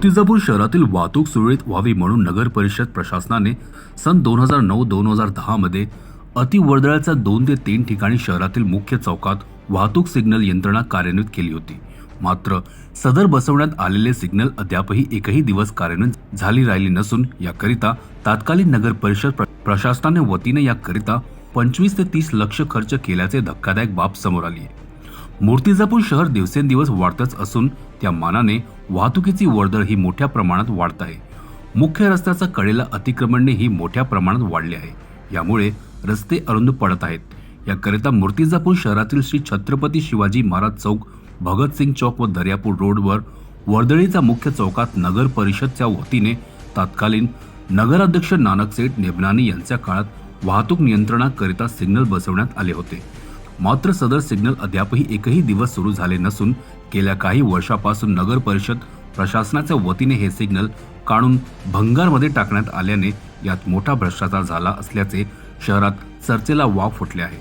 मूर्तिजापूर शहरातील वाहतूक सुरळीत व्हावी म्हणून नगर परिषद प्रशासनाने सन दोन हजार नऊ दोन हजार दहामध्ये अतिवर्दळाच्या दोन ते तीन ठिकाणी शहरातील मुख्य चौकात वाहतूक सिग्नल यंत्रणा कार्यान्वित केली होती. मात्र सदर बसवण्यात आलेले सिग्नल अद्यापही एकही दिवस कार्यान्वित झाली राहिली नसून याकरिता तात्कालीन नगर परिषद प्र- प्रशासनाने वतीने याकरिता पंचवीस ते तीस लक्ष खर्च केल्याचे धक्कादायक बाब समोर आली आहे. मूर्तिजापूर शहर दिवसेंदिवस वाढतच असून त्या मानाने वाहतुकीची वर्दळ ही मोठ्या प्रमाणात वाढत आहे. मुख्य रस्त्याचा कडेला अतिक्रमणने ही मोठ्या प्रमाणात वाढले आहे. यामुळे रस्ते अरुंद पडत आहेत. याकरिता मूर्तिजापूर शहरातील श्री छत्रपती शिवाजी महाराज चौक भगतसिंग चौक व दर्यापूर रोडवर वर्दळीचा मुख्य चौकात नगर परिषदच्या वतीने तात्कालीन नगराध्यक्ष नानक सेठ नेबनानी यांच्या काळात वाहतूक नियंत्रणाकरिता सिग्नल बसवण्यात आले होते. मात्र सदर सिग्नल अद्यापही एकही दिवस सुरू झाले नसून गेल्या काही वर्षापासून नगर परिषद प्रशासनाच्या वतीने हे सिग्नल काढून भंगारमध्ये टाकण्यात आल्याने यात मोठा भ्रष्टाचार झाला असल्याचे शहरात चर्चेला वाव फुटले आहे.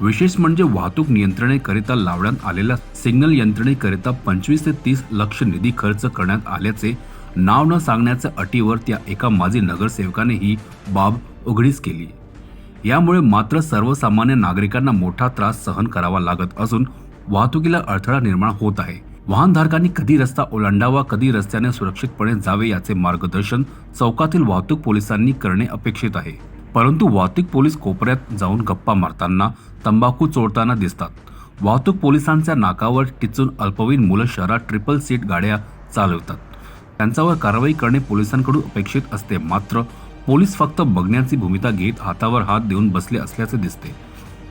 विशेष म्हणजे वाहतूक नियंत्रणेकरिता लावण्यात आलेल्या सिग्नल यंत्रणेकरिता पंचवीस ते तीस लक्ष निधी खर्च करण्यात आल्याचे नाव न सांगण्याच्या अटीवर त्या एका माजी नगरसेवकाने ही बाब उघडीस केली. यामुळे मात्र सर्वसामान्य नागरिकांना मोठा त्रास सहन करावा लागत असून वाहतुकीला अडथळा निर्माण होत आहे. वाहनधारकांनी कधी रस्ता ओलांडावा कधी रस्त्याने सुरक्षितपणे जावे याचे मार्गदर्शन चौकातील वाहतूक पोलिसांनी करणे अपेक्षित आहे. परंतु वाहतूक पोलीस कोपऱ्यात जाऊन गप्पा मारताना तंबाखू चोरताना दिसतात. वाहतूक पोलिसांच्या नाकावर टिचून अल्पवयीन मुलं शहरात ट्रिपल सीट गाड्या चालवतात. त्यांच्यावर कारवाई करणे पोलिसांकडून अपेक्षित असते. मात्र पोलीस फक्त बघण्याची भूमिका घेत हातावर हात देऊन बसले असल्याचे दिसते.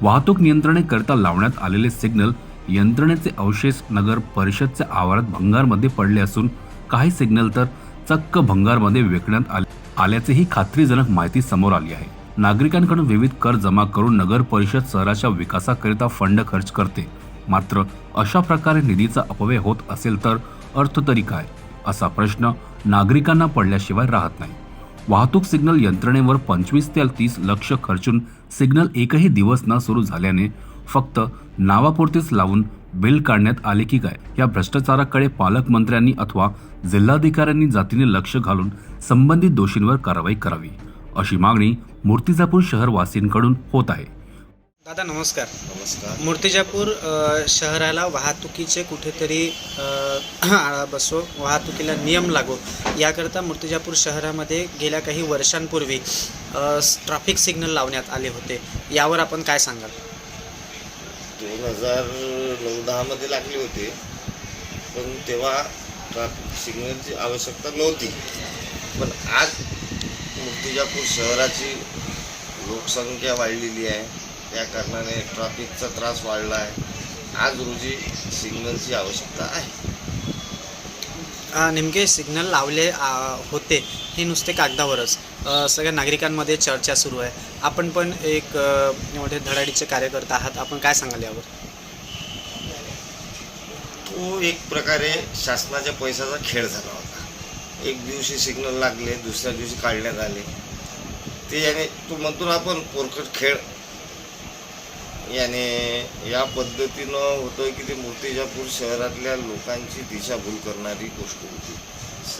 वाहतूक नियंत्रणेकरिता लावण्यात आलेले सिग्नल यंत्रणेचे अवशेष नगर परिषदच्या आवारात भंगारमध्ये पडले असून काही सिग्नल तर चक्क भंगारमध्ये विकण्यात आले आल्याचीही खात्रीजनक माहिती समोर आली आहे. नागरिकांकडून विविध कर जमा करून नगर परिषद शहराच्या विकासाकरिता फंड खर्च करते. मात्र अशा प्रकारे निधीचा अपव्यय होत असेल तर अर्थ तरी काय? असा प्रश्न नागरिकांना पडल्याशिवाय राहत नाही. वाहतूक सिग्नल यंत्रणेवर पंचवीस ते तीस लक्ष खर्चून सिग्नल एकही दिवस न सुरू झाल्याने फक्त नावापुरतेच लावून बिल काढण्यात आले की काय? या भ्रष्टाचाराकडे पालकमंत्र्यांनी अथवा जिल्हाधिकाऱ्यांनी जातीने लक्ष घालून संबंधित दोषींवर कारवाई करावी अशी मागणी मूर्तिजापूर शहरवासींकडून होत आहे. दादा नमस्कार. नमस्कार. मूर्तिजापूर अ, शहराला वाहतुकीचे कुठेतरी अ, आळा बसो वाहतुकीला नियम लागो. याकरता मूर्तिजापूर शहरामध्ये गेल्या काही वर्षांपूर्वी अ, स- ट्रॅफिक सिग्नल लावण्यात आले होते. यावर आपण काय सांगाल? दोन हजार नऊ दहामध्ये लागले होते. पण तेव्हा ट्रॅफिक सिग्नलची आवश्यकता नव्हती. पण आज मूर्तिजापूर शहराची लोकसंख्या वाढलेली आहे. त्या कारणाने ट्रॅफिकचा त्रास वाढला आहे. आज रोजी सिग्नलची आवश्यकता आहे. नेमके सिग्नल लावले होते हे नुसते कागदावरच. सगळ्या नागरिकांमध्ये चर्चा सुरू आहे. आपण पण एक मोठे धडाडीचे कार्यकर्ता आहात. आपण काय सांगाल यावर? तो एक प्रकारे शासनाच्या पैशाचा खेळ झाला होता. एक दिवशी सिग्नल लागले दुसऱ्या दिवशी काढण्यात आले. ते याने तो म्हणतो ना आपण पोरकट खेळ याने या पद्धतीनं होतं की ते मूर्तिजापूर शहरातल्या लोकांची दिशाभूल करणारी गोष्ट होती.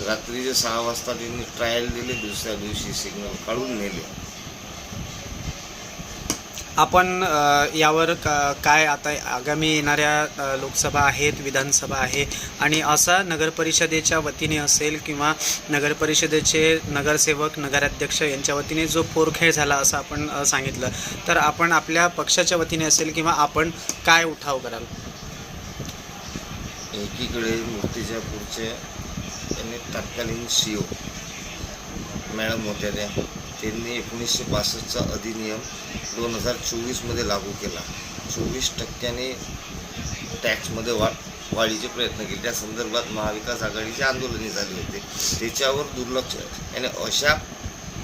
रात्रीचे सहा वाजता त्यांनी ट्रायल दिले दुसऱ्या दिवशी सिग्नल काढून नेले. आपण यावर का काय आता आगामी येणाऱ्या लोकसभा आहेत विधानसभा आहे आणि असा नगरपरिषदेच्या वतीने असेल किंवा नगरपरिषदेचे नगरसेवक नगराध्यक्ष यांच्या वतीने जो पोरखेळ झाला असं आपण सांगितलं तर आपण आपल्या पक्षाच्या वतीने असेल किंवा आपण काय उठाव कराल? एकीकडे मूर्तिजापूरचे यांनी तत्कालीन सी ओ मॅडम होत्या त्या. त्यांनी एकोणीसशे बासष्टचा अधिनियम दोन हजार चोवीसमध्ये लागू केला. चोवीस टक्क्याने टॅक्समध्ये वा वाढीचे प्रयत्न केले. त्या संदर्भात महाविकास आघाडीचे आंदोलने झाले होते. त्याच्यावर दुर्लक्ष आणि अशा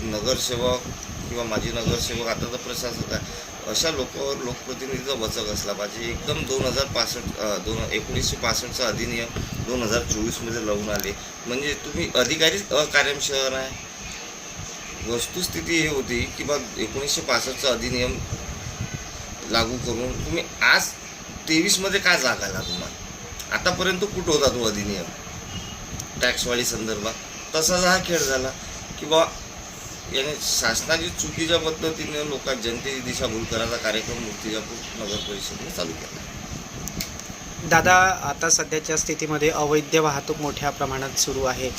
नगरसेवक किंवा माजी नगरसेवक आता तर प्रशासक आहे अशा लोकांवर लोकप्रतिनिधीचा वचक असला पाहिजे. एकदम दोन हजार पासष्ट दोन एकोणीसशे पासष्टचा अधिनियम दोन हजार चोवीसमध्ये लावून आले. म्हणजे तुम्ही अधिकारीच अकार्यम शहर आहे. वस्तुस्थिती ही होती की बा एकोणीसशे पासष्टचा अधिनियम लागू करून तुम्ही आज तेवीसमध्ये काय जागाला तुम्हाला आतापर्यंत कुठं होता तो अधिनियम? टॅक्सवाडी संदर्भात. तसाच हा खेळ झाला की बा याने शासनाची चुकीच्या पद्धतीने लोकांत जनतेची दिशाभूल करायचा कार्यक्रम मूर्तिजापूर नगर परिषदेने चालू केला. दादा आता सध्याच्या स्थितीमध्ये अवैध वाहतूक मोठ्या प्रमाणात सुरू आहे.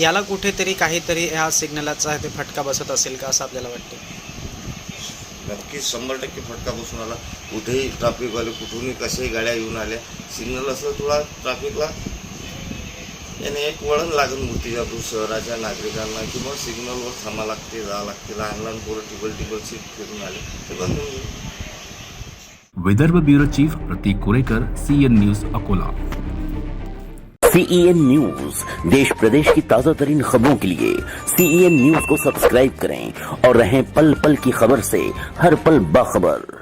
याला कुठेतरी काहीतरी ह्या सिग्नलाचा ते फटका बसत असेल का असं आपल्याला वाटतं नक्की शंभर टक्के फटका बसून आला. कुठेही ट्रॅफिकवाले कुठूनही कशाही गाड्या येऊन आल्या. सिग्नल असं थोडा ट्रॅफिकला याने एक वळण लागेल मूर्तिजापूर शहराच्या नागरिकांना किंवा सिग्नलवर थांबा लागते जावं लागते लहान लहान पोरं टिबल टिबल सीट फिरून आले. ते बंद होऊन Vidarbha bureau chief Prateek Kurekar C N news Akola. CEN news देश प्रदेश की ताज़ा तरीन खबरों के लिए सीईएन न्यूज़ को सब्सक्राइब करें और रहें पल पल की खबर से हर पल बाखबर।